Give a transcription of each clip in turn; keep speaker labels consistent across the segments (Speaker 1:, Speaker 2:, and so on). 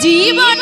Speaker 1: জীবন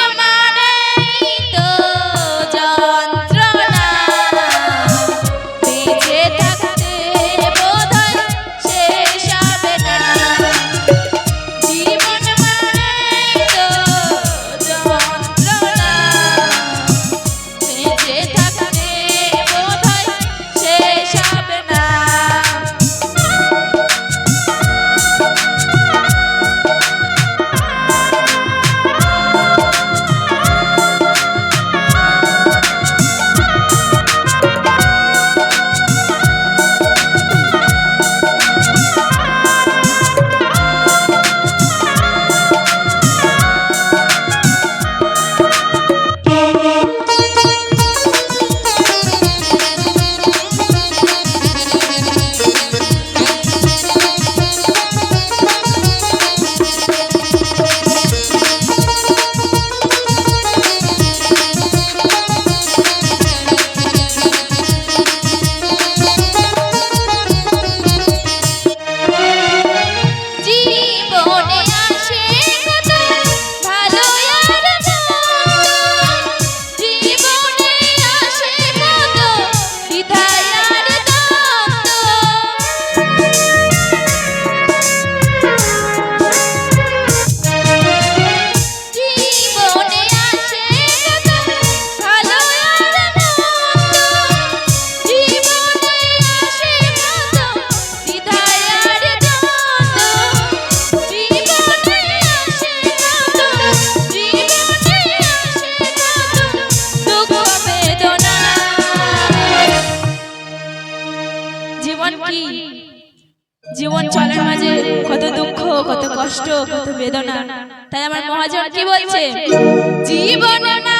Speaker 1: কি? জীবন চলার মাঝে কত দুঃখ কত কষ্ট কত বেদনা। তাই আমার মহাজন কি বলছে? জীবন না